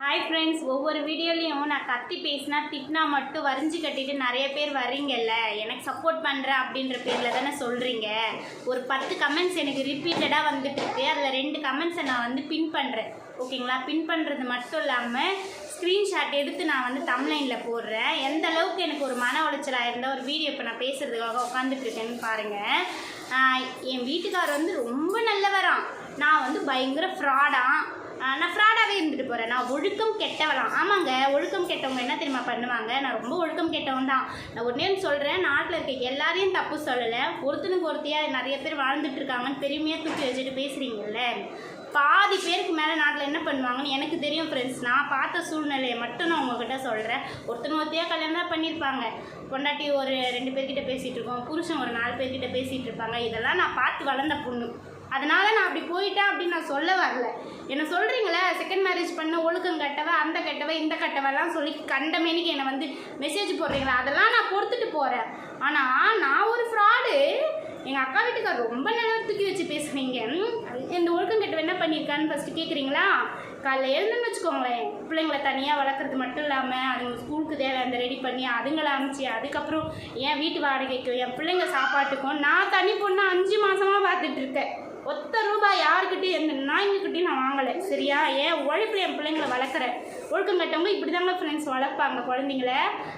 Hi friends ஒவ்வொரு வீடியோலையும் நான் கத்தி பேசினா திட்டினா மட்டும் வரைஞ்சி கட்டிட்டு நிறைய பேர் வர்றீங்கல்ல எனக்கு சப்போர்ட் பண்ணுறேன் அப்படின்ற பேரில் தானே சொல்கிறீங்க ஒரு பத்து கமெண்ட்ஸ் எனக்கு ரிப்பீட்டடாக வந்துட்டு இருக்கு. அதில் ரெண்டு கமெண்ட்ஸை நான் வந்து பின் பண்ணுறேன் ஓகேங்களா பின் பண்ணுறது மட்டும் இல்லாமல் ஸ்க்ரீன்ஷாட் எடுத்து நான் வந்து தமிழ்லைனில் போடுறேன். எந்த அளவுக்கு எனக்கு ஒரு மன உளைச்சலாக இருந்தால் ஒரு வீடியோ இப்போ நான் பேசுகிறதுக்காக உட்காந்துட்ருக்கேன்னு பாருங்கள் என் வீட்டுக்கார் வந்து ரொம்ப நல்லவரான் நான் வந்து பயங்கர ஃப்ராடாக நான் ஃப்ராடாகவே இருந்துட்டு போகிறேன் நான் ஒழுக்கம் கெட்டவளாம். ஆமாங்க ஒழுக்கம் கெட்டவங்க என்ன தெரியுமா பண்ணுவாங்க? நான் ரொம்ப ஒழுக்கம் கெட்டவன் தான். நான் ஒன்றே சொல்கிறேன் நாட்டில் இருக்க எல்லாரையும் தப்பு சொல்லலை. ஒருத்தனுக்கு ஒருத்தையாக நிறைய பேர் வாழ்ந்துட்டு இருக்காங்கன்னு பெருமையாக தூக்கி வச்சுட்டு பேசுகிறீங்கல்ல பாதி பேருக்கு மேலே நாட்டில் என்ன பண்ணுவாங்கன்னு எனக்கு தெரியும் ஃப்ரெண்ட்ஸ் நான் பார்த்த சூழ்நிலையை மட்டும் நான் உங்ககிட்ட சொல்கிறேன் ஒருத்தன் ஒருத்தையாக கல்யாணம் தான் பண்ணியிருப்பாங்க. பொண்டாட்டி ஒரு ரெண்டு பேர்கிட்ட பேசிகிட்டு இருக்கோம் புருஷன் ஒரு நாலு பேர்கிட்ட பேசிகிட்டு இருப்பாங்க. இதெல்லாம் நான் பார்த்து வளர்ந்த பொண்ணு. அதனால் நான் அப்படி போயிட்டேன் அப்படின்னு நான் சொல்ல வரல. என்ன சொல்கிறீங்களே செகண்ட் மேரேஜ் பண்ண ஒழுக்கம் கட்டவ அந்த கட்டவ இந்த கட்டவெல்லாம் சொல்லி கண்டமேனிக்கு என்னை வந்து மெசேஜ் போடுறீங்களா அதெல்லாம் நான் பொறுத்துட்டு போகிறேன் ஆனால் நான் ஒரு ஃப்ராடு எங்கள் அக்கா வீட்டுக்கார் ரொம்ப நல்லா தூக்கி வச்சு பேசுகிறீங்க இந்த ஒழுக்கம் கட்டவ என்ன பண்ணியிருக்கான்னு ஃபஸ்ட்டு கேட்குறீங்களா காலைல எழுந்துன்னு வச்சுக்கோங்களேன். பிள்ளைங்களை தனியாக வளர்க்குறது மட்டும் இல்லாமல் அதுங்க ஸ்கூலுக்கு தேவை அந்த ரெடி பண்ணி அதுங்களை அனுப்பிச்சி அதுக்கப்புறம் என் வீட்டு வாடகைக்கும் என் பிள்ளைங்க சாப்பாட்டுக்கும் நான் தனி பொண்ணு அஞ்சு மாதமாக பார்த்துட்ருக்கேன் ஒத்த ரூபாய் யாருக்கிட்டையும் எந்த நாய்ங்கக்கிட்டையும் நான் வாங்கலை சரியா? ஏன் உழைப்பில் என் பிள்ளைங்களை வளர்க்குறேன் ஒழுக்கம் கட்டவங்க இப்படி தாங்க ஃப்ரெண்ட்ஸ் வளர்ப்பாங்க குழந்தைங்கள.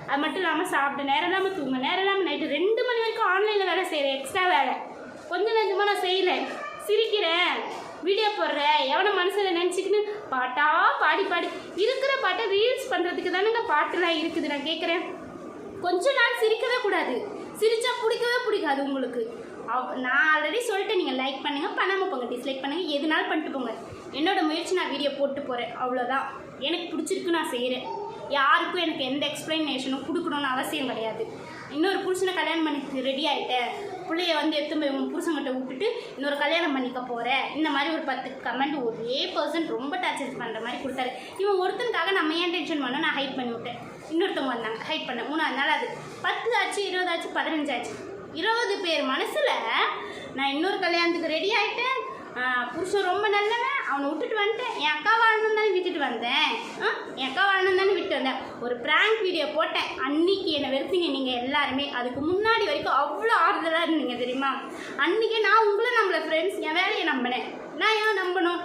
அது மட்டும் இல்லாமல் சாப்பிட்டு நேரம் இல்லாமல் தூங்க நேரம் இல்லாமல் நைட்டு ரெண்டு மணி வரைக்கும் ஆன்லைனில் வேலை செய்கிறேன் எக்ஸ்ட்ரா வேலை. கொஞ்சம் நேரமாக நான் செய்யலை. சிரிக்கிறேன். வீடியோ போடுறேன். எவனை மனசில் நினச்சிக்கின்னு பாட்டா பாடி பாடி. இருக்கிற பாட்டை ரீல்ஸ் பண்ணுறதுக்கு தானேங்க பாட்டுலாம் இருக்குது நான் கேட்குறேன் கொஞ்ச நாள் சிரிக்கவே கூடாது. சிரித்தா பிடிக்கவே பிடிக்காது உங்களுக்கு. நான் ஆல்ரெடி சொல்லிட்டேன் நீங்கள் லைக் பண்ணுங்கள் பண்ணாமல் போங்க டிஸ்லைக் பண்ணுங்கள் எதுனாலும் பண்ணிட்டு போங்க. என்னோடய முயற்சி நான் வீடியோ போட்டு போகிறேன் அவ்வளோதான் எனக்கு பிடிச்சிருக்கு நான் செய்கிறேன் யாருக்கும் எனக்கு எந்த எக்ஸ்ப்ளனேஷனும் கொடுக்கணும்னு அவசியம் கிடையாது. இன்னொரு புருஷனை கல்யாணம் பண்ணி ரெடி ஆகிட்டேன் பிள்ளைய வந்து எடுத்து போய் உன் புருஷங்கிட்ட விட்டுட்டு இன்னொரு கல்யாணம் பண்ணிக்க போகிறேன் இந்த மாதிரி ஒரு பத்து கமெண்ட் ஒரே பர்சன் ரொம்ப டார்ச்சர் பண்ணுற மாதிரி கொடுத்தாரு. இவன் ஒருத்தனுக்காக நம்ம ஏன் டென்ஷன் பண்ணோம்? நான் ஹைட் பண்ணி விட்டேன் இன்னொருத்தவங்க வந்தாங்க ஹைட் பண்ணேன். மூணாவது நாள் அது பத்து ஆச்சு இருபதாச்சு பதினஞ்சாச்சு இருபது பேர் மனசில் நான் இன்னொரு கல்யாணத்துக்கு ரெடி ஆகிட்டேன் புருஷன் ரொம்ப நல்லவன். அவனை விட்டுட்டு வந்துட்டேன். என் அக்கா வாழணும் தானே விட்டுட்டு வந்தேன். ஆ, என் அக்கா வாழணும் தானே விட்டு வந்தேன். ஒரு ப்ராங்க் வீடியோ போட்டேன். அன்னைக்கு என்னை வெறுத்தீங்க நீங்கள் எல்லாருமே. அதுக்கு முன்னாடி வரைக்கும் அவ்வளோ ஆறுதலாக இருந்தீங்க தெரியுமா? அன்றைக்கே நான் உங்களை நம்மளை ஃப்ரெண்ட்ஸ் என் வேலையை நம்பினேன். நான் ஏன் நம்பணும்?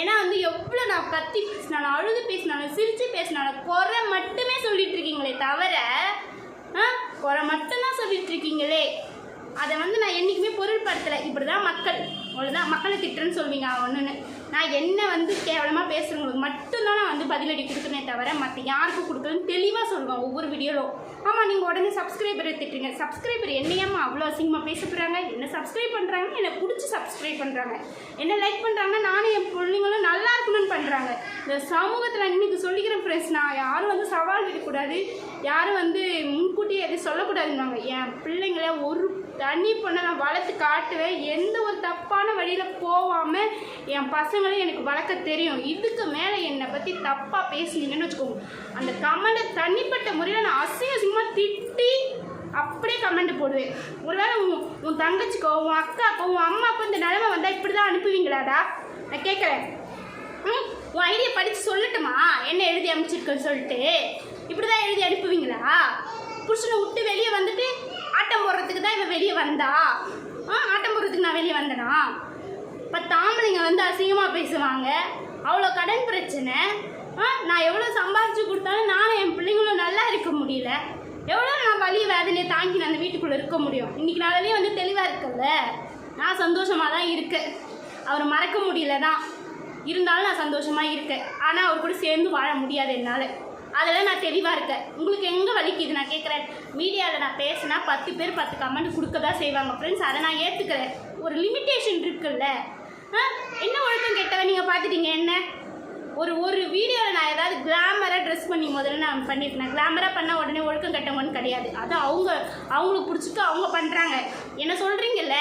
ஏன்னா வந்து எவ்வளோ நான் கத்தி பேசினாலும் அழுது பேசினாலும் சிரித்து பேசினாலும் குறை மட்டுமே சொல்லிட்டு இருக்கீங்களே தவிர ஆ குறை மட்டும்தான் சொல்லிட்டு இருக்கீங்களே? அதை வந்து நான் என்றைக்குமே பொருட்படுத்தலை. இப்படி தான் மக்கள் அவ்வளோதான் மக்களை திட்டுறேன்னு சொல்வீங்க ஒன்றுன்னு நான் என்ன வந்து கேவலமாக பேசுகிறவங்களுக்கு மட்டும்தான் நான் வந்து பதிலடி கொடுக்குறேனே தவிர மற்ற யாருக்கும் கொடுக்குறேன்னு தெளிவாக சொல்லுவேன் ஒவ்வொரு வீடியோலும். ஆமாம் நீங்கள் உடனே சப்ஸ்கிரைபரை திட்டுறீங்க. சப்ஸ்கிரைபர் என்னையாம்மா அவ்வளோ அசிங்கமாக பேச போகிறாங்க என்ன சப்ஸ்கிரைப் பண்ணுறாங்க என்னை பிடிச்சி சப்ஸ்கிரைப் பண்ணுறாங்க என்ன லைக் பண்ணுறாங்க நானும் என் பிள்ளைங்களும் நல்லா இருக்கணும்னு பண்ணுறாங்க இந்த சமூகத்தில் இன்னைக்கு சொல்லிக்கிறேன் ஃப்ரெண்ட்ஸ் நான் யாரும் வந்து சவால் விடக்கூடாது. யாரும் வந்து முன்கூட்டியே எதுவும் சொல்லக்கூடாதுன்னாங்க என் பிள்ளைங்கள ஒரு தனி பொண்ணை நான் வளர்த்து காட்டுவேன். எந்த ஒரு தப்பான வழியில் போகாமல் என் பசங்களையும் எனக்கு வளர்க்க தெரியும். இதுக்கு மேலே என்னை பற்றி தப்பாக பேசுனீங்கன்னு வச்சுக்கோங்க. அந்த கமெண்ட்டை தனிப்பட்ட முறையில் நான் அசிங்க அசிங்கமாக திட்டி அப்படியே கமெண்ட் போடுவேன். ஒருவேளை உன் உன் தங்கச்சிக்கோ உன் அக்காக்கோ உன் அம்மாக்கோ இந்த நிலமை வந்தால் இப்படி தான் அனுப்புவீங்களாடா? நான் கேட்குறேன். ம் உன் ஐடியா படித்து சொல்லட்டுமா? என்ன எழுதி அமைச்சிருக்கேன்னு சொல்லிட்டு. இப்படி தான் எழுதி அனுப்புவீங்களா? புருஷனை விட்டு வெளியே வந்துட்டு ஆட்டம் போடுறதுக்கு தான் இவன் வெளியே வந்தா? ஆ ஆட்டம் போடுறதுக்கு நான் வெளியே வந்தனா? இப்போ தாம்பளைங்க வந்து அசிங்கமாக பேசுவாங்க. அவ்வளோ கடன் பிரச்சனை. ஆ நான் எவ்வளோ சம்பாதிச்சு கொடுத்தாலும் நானும் என் பிள்ளைங்களும் நல்லா இருக்க முடியல. எவ்வளோ நான் வலி வேதனையை தாங்கி நான் அந்த வீட்டுக்குள்ளே இருக்க முடியும். இன்றைக்கி நாளிலேயே வந்து தெளிவாக இருக்கல நான் சந்தோஷமாக தான் இருக்கேன். அவரை மறக்க முடியல தான் இருந்தாலும் நான் சந்தோஷமாக இருக்கேன். ஆனால் அவர் கூட சேர்ந்து வாழ முடியாது என்னால். அதில் நான் தெளிவாக இருக்கேன். உங்களுக்கு எங்கே வலிக்குது? நான் கேட்குறேன் மீடியாவில் நான் பேசினா பத்து பேர் பத்து கமெண்ட் கொடுக்க தான் செய்வாங்க. ஃப்ரெண்ட்ஸ் அதை நான் ஏற்றுக்கிறேன் ஒரு லிமிட்டேஷன் இருக்குல்ல? ஆ? என்ன ஒழுக்கம் கெட்டவன்? நீங்கள் பார்த்துட்டீங்க என்ன? ஒரு ஒரு வீடியோவில் நான் ஏதாவது கிளாமராக ட்ரெஸ் பண்ணி முதல்ல நான் பண்ணியிருக்கேன் கிளாமராக பண்ணால் உடனே ஒழுக்கம் கெட்டவன்னு கிடையாது. அது அவங்க அவங்களுக்கு பிடிச்சிட்டு அவங்க பண்ணுறாங்க என்ன சொல்கிறீங்கல்ல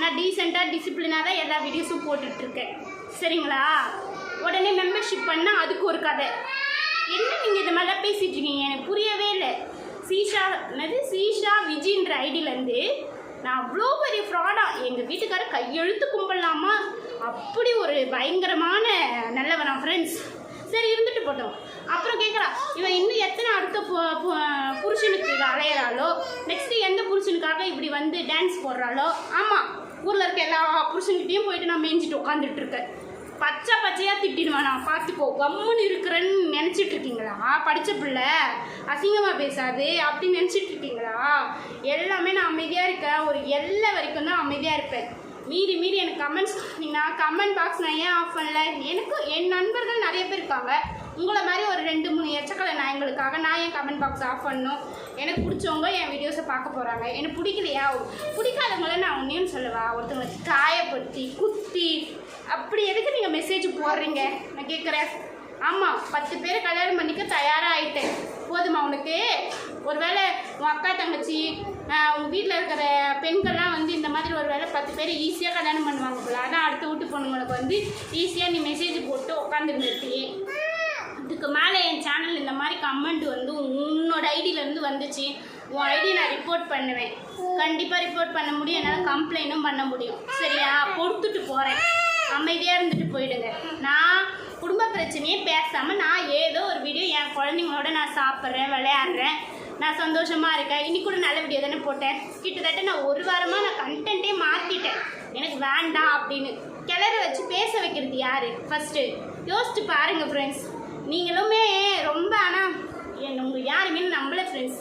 நான் டீசெண்டாக டிசிப்ளினாக தான் எல்லா வீடியோஸும் போட்டுட்ருக்கேன் சரிங்களா? உடனே மெம்பர்ஷிப் பண்ணால் அதுக்கு ஒரு கதை. என்ன நீங்கள் இது மாதிரிலாம் பேசிகிட்டு இருக்கீங்க? எனக்கு புரியவே இல்லை. சீஷா என்னது? சீஷா விஜின்ற ஐடியிலேருந்து நான் அவ்வளோ பெரிய ஃப்ராடா எங்கள் வீட்டுக்காரர் கையெழுத்து கும்பிடலாமா அப்படி ஒரு பயங்கரமான நல்லவனா ஃப்ரெண்ட்ஸ் சரி இருந்துட்டு போட்டோம். அப்புறம் கேட்குறா இவன் இன்னும் எத்தனை அடுத்த பு- புருஷனுக்கு அலையிறாளோ? நெக்ஸ்ட்டு எந்த புருஷனுக்காக இப்படி வந்து டான்ஸ் போடுறாளோ? ஆமாம் ஊரில் இருக்க எல்லா புருஷன்கிட்டயும் போயிட்டு நான் மேய்ஞ்சிட்டு உட்காந்துட்டு இருக்கேன். பச்சை பச்சையாக திட்டிடுவேன் நான் பார்த்துக்கோ கம்முன்னு இருக்கிறேன்னு நினச்சிட்டு இருக்கீங்களா? படித்த பிள்ளை அசிங்கமாக பேசாது அப்படின்னு நினச்சிட்டு இருக்கீங்களா? எல்லாமே நான் அமைதியாக இருக்கேன். ஒரு எல்லை வரைக்கும் தான் அமைதியாக இருப்பேன். மீறி மீறி எனக்கு கமெண்ட்ஸ் பண்ணீங்கன்னா கமெண்ட் பாக்ஸ் நான் ஏன் ஆஃப் பண்ணல? எனக்கு என் நண்பர்கள் நிறைய பேர் இருக்காங்க. உங்களை மாதிரி ஒரு ரெண்டு மூணு எச்சக்கலை நாயங்களுக்காக நான் ஏன் கமெண்ட் பாக்ஸ் ஆஃப் பண்ணணும். எனக்கு பிடிச்சவங்க என் வீடியோஸை பார்க்க போகிறாங்க எனக்கு பிடிக்கலையா? பிடிக்காதவங்கள நான் ஒன்றையும் சொல்லுவா? ஒருத்தவங்களை காயப்படுத்தி குத்தி அப்படி எதுக்கு நீங்கள் மெசேஜ் போடுறீங்க? நான் கேட்குறேன் ஆமாம் பத்து பேரை கல்யாணம் பண்ணிக்க தயாராக ஆயிட்டேன் போதுமா உனக்கு? ஒருவேளை உன் அக்கா தங்கச்சி உங்கள் வீட்டில் இருக்கிற பெண்கள்லாம் வந்து இந்த மாதிரி ஒரு வேளை பத்து பேர் ஈஸியாக கல்யாணம் பண்ணுவாங்க போல. அதான் அடுத்த வீட்டு பொண்ணுங்களுக்கு வந்து ஈஸியாக நீ மெசேஜ் போட்டு உட்காந்துருந்துருக்கியே இதுக்கு மேலே என் சேனல் இந்த மாதிரி கமெண்ட் வந்து உன்னோட ஐடியிலேருந்து வந்துச்சு. உன் ஐடி நான் ரிப்போர்ட் பண்ணுவேன். கண்டிப்பாக ரிப்போர்ட் பண்ண முடியும். என்னால் கம்ப்ளைண்ட்டும் பண்ண முடியும். சரியா? கொடுத்துட்டு போகிறேன் அமைதியாக இருந்துட்டு போயிடுங்க. நான் குடும்ப பிரச்சனையே பேசாமல் நான் ஏதோ ஒரு வீடியோ என் குழந்தைங்களோட நான் சாப்பிட்றேன் விளையாடுறேன். நான் சந்தோஷமாக இருக்கேன். இன்னைக்கு கூட நல்ல வீடியோ தானே போட்டேன். கிட்டத்தட்ட நான் ஒரு வாரமாக நான் கண்டென்ட்டே மாற்றிட்டேன் எனக்கு வேண்டாம் அப்படின்னு. கிளற வச்சு பேச வைக்கிறது யார்? ஃபஸ்ட்டு யோசிச்சு பாருங்கள் ஃப்ரெண்ட்ஸ் நீங்களுமே ரொம்ப ஆனால் என் உங்கள் யாருமே நம்பலை ஃப்ரெண்ட்ஸ்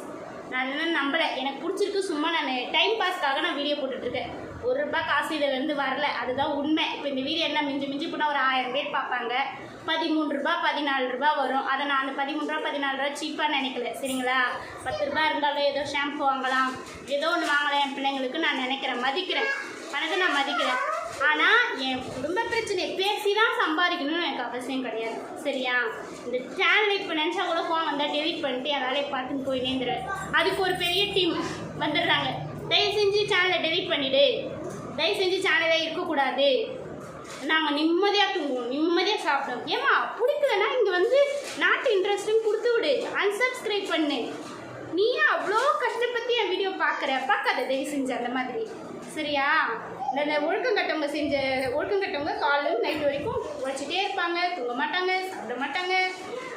நான் என்ன நம்பலை. எனக்கு பிடிச்சிருக்கு சும்மா நான் டைம் பாஸ்க்காக நான் வீடியோ போட்டுட்ருக்கேன். ஒரு ரூபாய் காசு இதிலேருந்து வரல. அதுதான் உண்மை. இப்போ இந்த வீடியோ என்ன மிஞ்சி மிஞ்சி போனால் ஒரு ஆயிரம் பேர் பார்ப்பாங்க. பதிமூணு ரூபா பதினாலு ரூபா வரும். அதை நான் அந்த பதிமூணு ரூபா பதினாலு ரூபா சீப்பாக நினைக்கல. சரிங்களா? பத்து ரூபா இருந்தாலும் ஏதோ ஷாம்பு வாங்கலாம். ஏதோ ஒன்று வாங்கலாம் என் பிள்ளைங்களுக்கு நான் நினைக்கிறேன். மதிக்கிறேன். பணத்தை நான் மதிக்கிறேன். ஆனால் என் குடும்ப பிரச்சனை பேசி தான் சம்பாதிக்கணும்னு எனக்கு அவசியம் கிடையாது. சரியா? இந்த சேனலை இப்போ நினச்சா கூட ஃபோன் வந்தால் டெலிட் பண்ணிட்டு என் வேலையை பார்த்துன்னு போய் நேந்துரு அதுக்கு ஒரு பெரிய டீம் வந்துடுறாங்க. தயவு செஞ்சு சேனலை டெலிட் பண்ணிவிடு தயவு செஞ்சு சேனலே இருக்கக்கூடாது. நாங்கள் நிம்மதியாக தூங்குவோம். நிம்மதியாக சாப்பிடுவோம். ஏமா பிடிக்கலன்னா இங்கே வந்து நாட்டு இன்ட்ரெஸ்ட்டும் கொடுத்து விடு. அன்சப்ஸ்கிரைப் பண்ணு. நீ அவ்வளோ கஷ்டப்பட்டு என் வீடியோ பார்க்குற? பார்க்காத தயவு செஞ்சு அந்த மாதிரி. சரியா? இந்த இந்த ஒழுக்கம் கட்டவங்க செஞ்ச ஒழுக்கம் கட்டவங்க காலையில் நைட் வரைக்கும் உழைச்சிட்டே இருப்பாங்க. தூங்க மாட்டாங்க சாப்பிட மாட்டாங்க.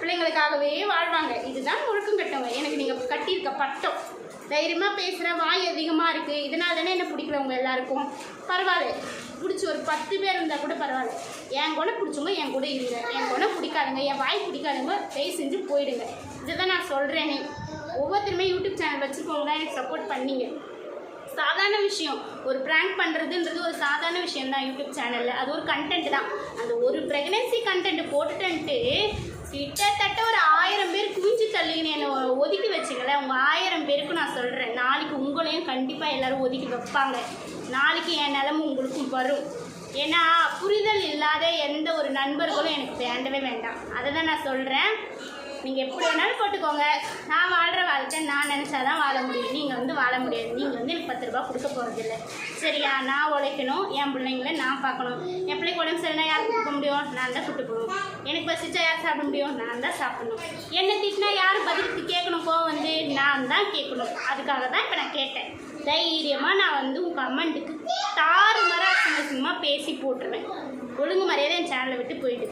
பிள்ளைங்களுக்காகவே வாழ்வாங்க. இதுதான் ஒழுக்கம் கட்டவங்க. எனக்கு நீங்கள் கட்டியிருக்க பட்டம். தைரியமாக பேசுகிற வாய் அதிகமாக இருக்குது இதனால தானே என்ன பிடிக்கிறவங்க எல்லாருக்கும்? பரவாயில்ல. பிடிச்சி ஒரு பத்து பேர் இருந்தால் கூட பரவாயில்ல. என் கூட பிடிச்சவங்க என் கூட இருங்க. என் கூட பிடிக்காதுங்க என் வாய் பிடிக்காதுங்க தயவு செஞ்சு போயிடுங்க. இதுதான் நான் சொல்கிறேனே ஒவ்வொருத்தருமே யூடியூப் சேனல் வச்சுருக்கவங்க தான் எனக்கு சப்போர்ட் பண்ணிங்க. சாதாரண விஷயம். ஒரு ப்ராங்க் பண்ணுறதுன்றது ஒரு சாதாரண விஷயம் தான் யூடியூப் சேனலில் அது ஒரு கண்டென்ட் தான். அந்த ஒரு ப்ரெக்னென்சி கண்டென்ட் போட்டுட்டன்ட்டு கிட்டத்தட்ட ஒரு ஆயிரம் பேர் குவிஞ்சு தள்ளிங்கன்னு என்னை ஒதுக்கி வச்சுங்களேன் உங்கள் ஆயிரம் பேருக்கு நான் சொல்கிறேன் நாளைக்கு உங்களையும் கண்டிப்பாக எல்லாரும் ஒதுக்கி வைப்பாங்க. நாளைக்கு என் நிலமும் உங்களுக்கும் வரும். ஏன்னா புரிதல் இல்லாத எந்த ஒரு நண்பர்களும் எனக்கு வேண்டவே வேண்டாம். அதை தான் நான் சொல்கிறேன் நீங்கள் எப்படி வேணாலும் போட்டுக்கோங்க. நான் வாழ்கிற வாழ்க்கை நான் நினச்சாதான் வாழ முடியும். நீங்கள் வந்து வாழ முடியாது. நீங்கள் வந்து எனக்கு பத்து ரூபா கொடுக்க போகிறதில்ல சரியா? நான் உழைக்கணும். என் பிள்ளைங்கள நான் பார்க்கணும். என் பிள்ளைக்கு உடம்பு சரினா யார் கொடுக்க முடியும்? நான் தான் கூட்டு போகணும். எனக்கு பசிச்சா யார் சாப்பிட முடியும்? நான் தான் சாப்பிடணும். என்ன திட்டினா யார் பதிலுக்கு கேட்கணும். கோவம் வந்து நான் தான் கேட்கணும். அதுக்காக தான் இப்போ நான் கேட்டேன். தைரியமாக நான் வந்து உங்கள் கமெண்ட்டுக்கு தாறு மர அசிங்கமாக பேசி போட்டுருவேன். ஒழுங்கு மரியாதை என் சேனலை விட்டு போயிடு.